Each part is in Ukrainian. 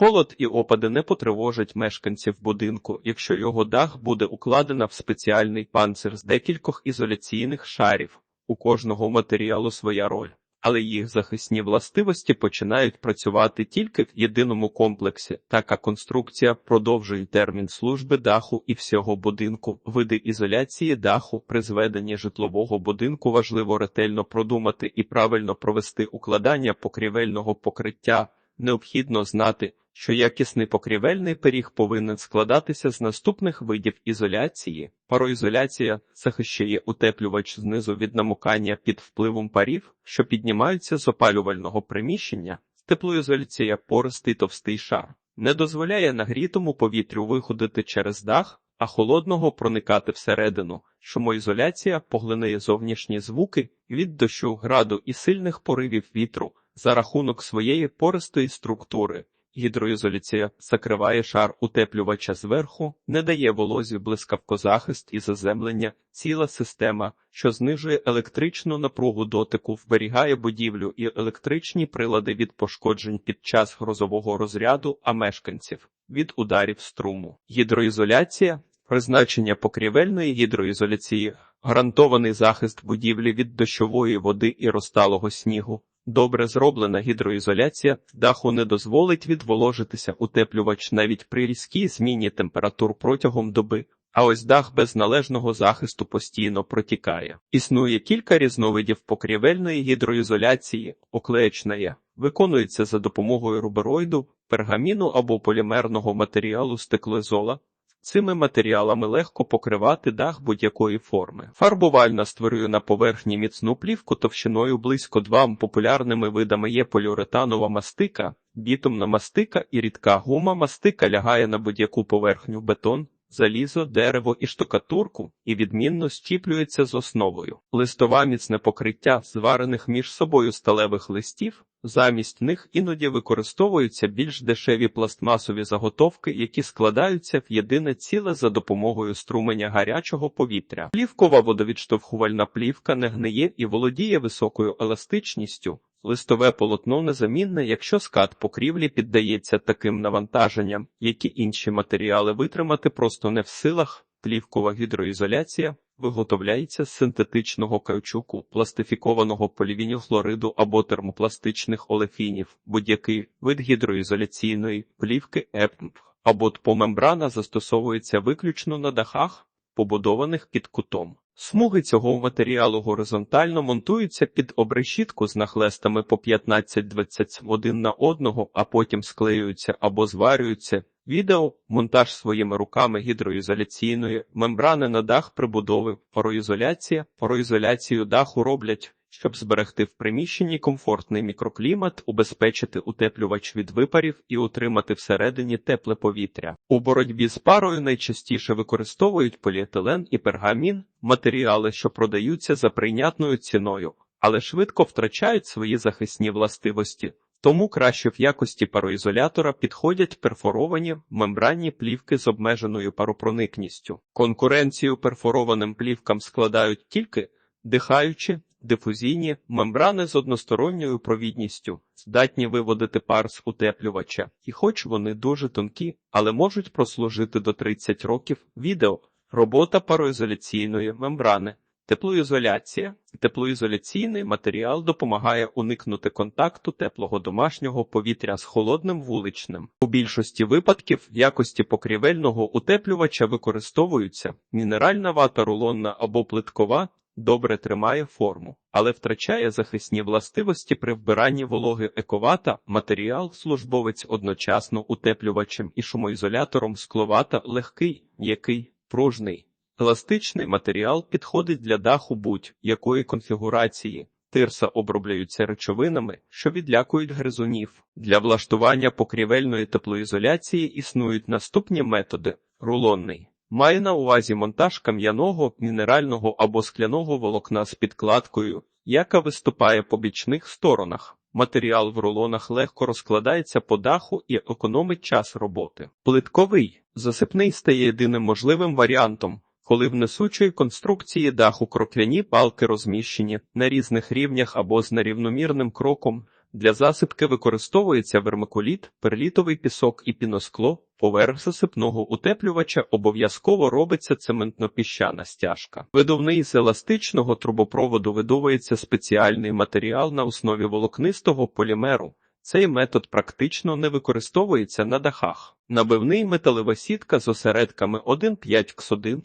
Холод і опади не потривожать мешканців будинку, якщо його дах буде укладено в спеціальний панцир з декількох ізоляційних шарів. У кожного матеріалу своя роль, але їх захисні властивості починають працювати тільки в єдиному комплексі. Така конструкція продовжує термін служби даху і всього будинку. Види ізоляції даху при зведенні житлового будинку важливо ретельно продумати і правильно провести укладання покрівельного покриття. Необхідно знати, що якісний покрівельний пиріг повинен складатися з наступних видів ізоляції. Пароізоляція захищає утеплювач знизу від намокання під впливом парів, що піднімаються з опалювального приміщення. Теплоізоляція пористий товстий шар не дозволяє нагрітому повітрю виходити через дах, а холодного проникати всередину. Шумоізоляція поглинає зовнішні звуки від дощу, граду і сильних поривів вітру за рахунок своєї пористої структури. Гідроізоляція закриває шар утеплювача зверху, не дає волозі блискавкозахист і заземлення, ціла система, що знижує електричну напругу дотику, вберігає будівлю і електричні прилади від пошкоджень під час грозового розряду, а мешканців від ударів струму. Гідроізоляція призначення покрівельної гідроізоляції, гарантований захист будівлі від дощової води і розталого снігу. Добре зроблена гідроізоляція даху не дозволить відволожитися утеплювач навіть при різкій зміні температур протягом доби. А ось дах без належного захисту постійно протікає. Існує кілька різновидів покрівельної гідроізоляції, оклеєчної, виконується за допомогою рубероїду, пергаміну або полімерного матеріалу стеклозола. Цими матеріалами легко покривати дах будь-якої форми. Фарбувальна створює на поверхні міцну плівку товщиною близько 2 популярними видами є поліуретанова мастика, бітумна мастика і рідка гума мастика лягає на будь-яку поверхню бетон, залізо, дерево і штукатурку і відмінно щіплюється з основою. Листова міцне покриття зварених між собою сталевих листів. Замість них іноді використовуються більш дешеві пластмасові заготовки, які складаються в єдине ціле за допомогою струменя гарячого повітря. Плівкова водовідштовхувальна плівка не гниє і володіє високою еластичністю. Листове полотно незамінне, якщо скат покрівлі піддається таким навантаженням, які інші матеріали витримати просто не в силах. Плівкова гідроізоляція виготовляється з синтетичного каучуку, пластифікованого полівінілхлориду або термопластичних олефінів, будь-який вид гідроізоляційної плівки ЕПМ або тпомембрана застосовується виключно на дахах, побудованих під кутом. Смуги цього матеріалу горизонтально монтуються під обрешітку з нахлестами по 15-20 один на одного, а потім склеюються або зварюються. Відео монтаж своїми руками гідроізоляційної мембрани на дах прибудови, пароізоляція, пароізоляцію даху роблять, щоб зберегти в приміщенні комфортний мікроклімат, убезпечити утеплювач від випарів і утримати всередині тепле повітря. У боротьбі з парою найчастіше використовують поліетилен і пергамін, матеріали, що продаються за прийнятною ціною, але швидко втрачають свої захисні властивості. Тому краще в якості пароізолятора підходять перфоровані мембранні плівки з обмеженою паропроникністю. Конкуренцію перфорованим плівкам складають тільки дихаючі, дифузійні мембрани з односторонньою провідністю, здатні виводити пар з утеплювача, і хоч вони дуже тонкі, але можуть прослужити до 30 років відео, робота пароізоляційної мембрани. Теплоізоляція. Теплоізоляційний матеріал допомагає уникнути контакту теплого домашнього повітря з холодним вуличним. У більшості випадків в якості покрівельного утеплювача використовуються мінеральна вата рулонна або плиткова, добре тримає форму, але втрачає захисні властивості при вбиранні вологи ековата, матеріал службовець одночасно утеплювачем і шумоізолятором скловата легкий, м'який, пружний. Еластичний матеріал підходить для даху будь-якої конфігурації. Тирса обробляються речовинами, що відлякують гризунів. Для влаштування покрівельної теплоізоляції існують наступні методи: рулонний. Має на увазі монтаж кам'яного, мінерального або скляного волокна з підкладкою, яка виступає по бічних сторонах. Матеріал в рулонах легко розкладається по даху і економить час роботи. Плитковий засипний стає єдиним можливим варіантом коли в несучої конструкції даху кроквяні палки розміщені на різних рівнях або з нерівномірним кроком, Для засипки використовується вермикуліт, перлітовий пісок і піноскло. Поверх засипного утеплювача обов'язково робиться цементно-піщана стяжка. Видувний з еластичного трубопроводу видовується спеціальний матеріал на основі волокнистого полімеру. Цей метод практично не використовується на дахах. Набивний металева сітка з осередками 1,5 кс1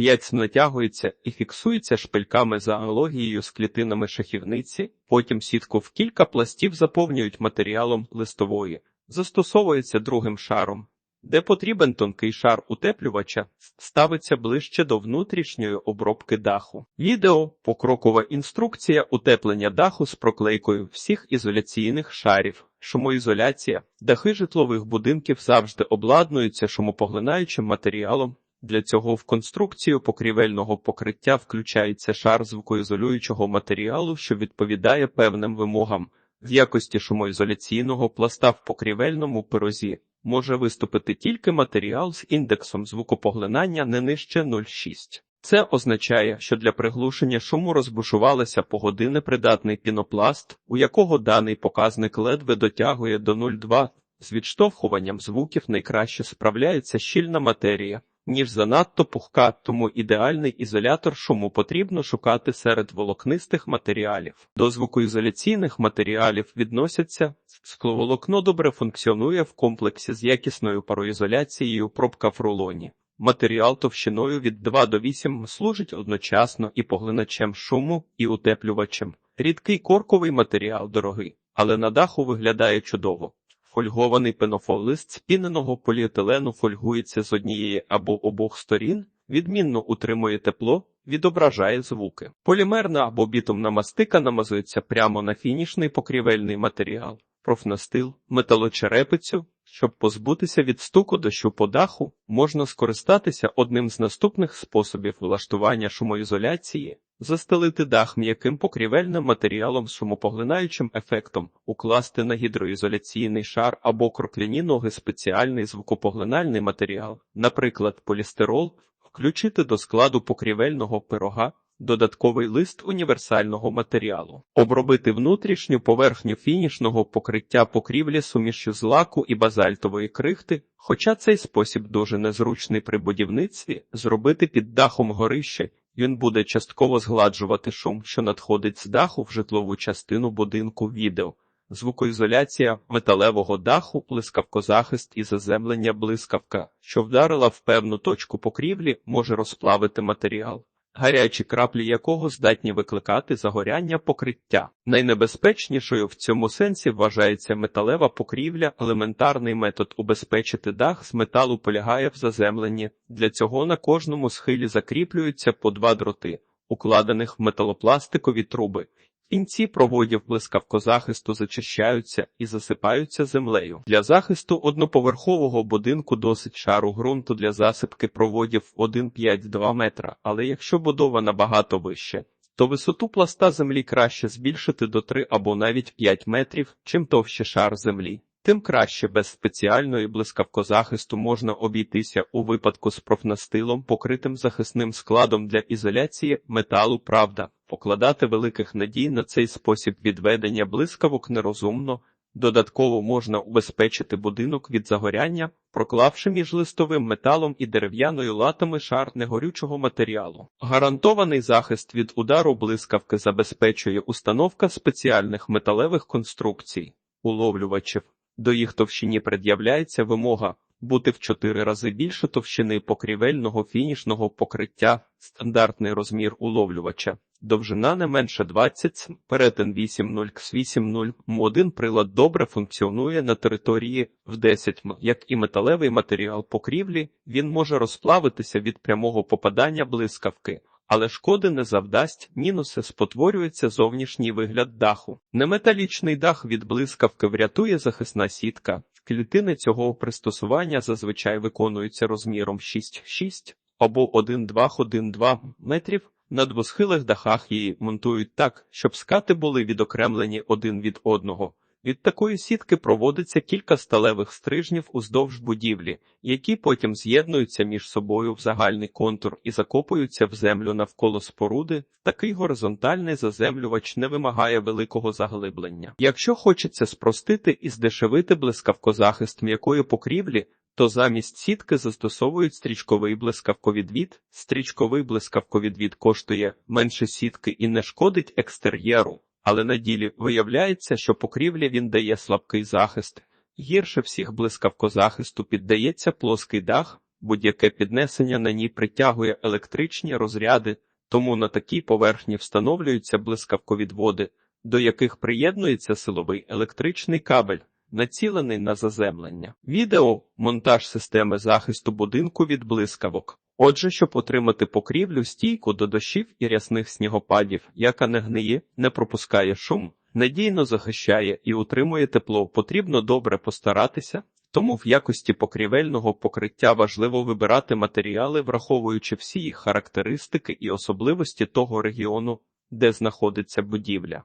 5 натягується і фіксується шпильками за аналогією з клітинами шахівниці, потім сітку в кілька пластів заповнюють матеріалом листової, застосовується другим шаром. Де потрібен тонкий шар утеплювача, ставиться ближче до внутрішньої обробки даху. Відео покрокова інструкція утеплення даху з проклейкою всіх ізоляційних шарів. Шумоізоляція. Дахи житлових будинків завжди обладнуються шумопоглинаючим матеріалом. Для цього в конструкцію покрівельного покриття включається шар звукоізолюючого матеріалу, що відповідає певним вимогам. В якості шумоізоляційного пласта в покрівельному пирозі може виступити тільки матеріал з індексом звукопоглинання не нижче 0,6. Це означає, що для приглушення шуму розбушувалася погодини придатний пінопласт, у якого даний показник ледве дотягує до 0,2. З відштовхуванням звуків найкраще справляється щільна матерія, ніж занадто пухка, тому ідеальний ізолятор шуму потрібно шукати серед волокнистих матеріалів. До звукоізоляційних матеріалів відносяться скловолокно добре функціонує в комплексі з якісною пароізоляцією пробка в рулоні. Матеріал товщиною від 2 до 8 служить одночасно і поглиначем шуму, і утеплювачем. Рідкий корковий матеріал дорогий, але на даху виглядає чудово. Фольгований пенофолист спіненого поліетилену фольгується з однієї або обох сторін, відмінно утримує тепло, відображає звуки. Полімерна або бітумна мастика намазується прямо на фінішний покрівельний матеріал, профнастил, металочерепицю. Щоб позбутися від стуку дощу по даху, можна скористатися одним з наступних способів влаштування шумоізоляції, застелити дах м'яким покрівельним матеріалом з шумопоглинаючим ефектом, укласти на гідроізоляційний шар або крокляні ноги спеціальний звукопоглинальний матеріал, наприклад, полістирол, включити до складу покрівельного пирога. Додатковий лист універсального матеріалу, обробити внутрішню поверхню фінішного покриття покрівлі сумішю з лаку і базальтової крихти, хоча цей спосіб дуже незручний при будівництві, зробити під дахом горище, він буде частково згладжувати шум, що надходить з даху в житлову частину будинку відео. Звукоізоляція металевого даху, блискавкозахист і заземлення блискавка, що вдарила в певну точку покрівлі, може розплавити матеріал гарячі краплі якого здатні викликати загоряння покриття. Найнебезпечнішою в цьому сенсі вважається металева покрівля, елементарний метод убезпечити дах з металу полягає в заземленні. Для цього на кожному схилі закріплюються по два дроти, укладених в металопластикові труби. Кінці проводів блискавкозахисту зачищаються і засипаються землею. Для захисту одноповерхового будинку досить шару ґрунту для засипки проводів 1,5-2 метра, але якщо будова набагато вище, то висоту пласта землі краще збільшити до 3 або навіть 5 метрів, чим товще шар землі. Тим краще без спеціальної блискавкозахисту можна обійтися у випадку з профнастилом, покритим захисним складом для ізоляції металу, правда, покладати великих надій на цей спосіб відведення блискавок нерозумно. Додатково можна убезпечити будинок від загоряння, проклавши між листовим металом і дерев'яною латами шар негорючого матеріалу. Гарантований захист від удару блискавки забезпечує установка спеціальних металевих конструкцій, уловлювачів. До їх товщині пред'являється вимога бути в чотири рази більше товщини покрівельного фінішного покриття, стандартний розмір уловлювача, довжина не менше 20 см, перетин 8,0 кс 8,0 м. Один прилад добре функціонує на території в 10 м. Як і металевий матеріал покрівлі, він може розплавитися від прямого попадання блискавки. Але шкоди не завдасть, мінуси спотворюється зовнішній вигляд даху. Неметалічний дах від блискавки врятує захисна сітка. Клітини цього пристосування зазвичай виконуються розміром 6,6 або 1,2-1,2 метрів. На двосхилих дахах її монтують так, щоб скати були відокремлені один від одного. Від такої сітки проводиться кілька сталевих стрижнів уздовж будівлі, які потім з'єднуються між собою в загальний контур і закопуються в землю навколо споруди. Такий горизонтальний заземлювач не вимагає великого заглиблення. Якщо хочеться спростити і здешевити блискавкозахист м'якої покрівлі, то замість сітки застосовують стрічковий блискавковідвід. Стрічковий блискавковідвід коштує менше сітки і не шкодить екстер'єру, але на ділі виявляється, що покрівлі він дає слабкий захист. Гірше всіх блискавкозахисту піддається плоский дах, будь-яке піднесення на ній притягує електричні розряди, тому на такій поверхні встановлюються блискавковідводи, до яких приєднується силовий електричний кабель націлений на заземлення. Відео монтаж системи захисту будинку від блискавок. Отже, щоб отримати покрівлю стійку до дощів і рясних снігопадів, яка не гниє, не пропускає шум, надійно захищає і утримує тепло, потрібно добре постаратися. Тому в якості покрівельного покриття важливо вибирати матеріали, враховуючи всі їх характеристики і особливості того регіону, де знаходиться будівля.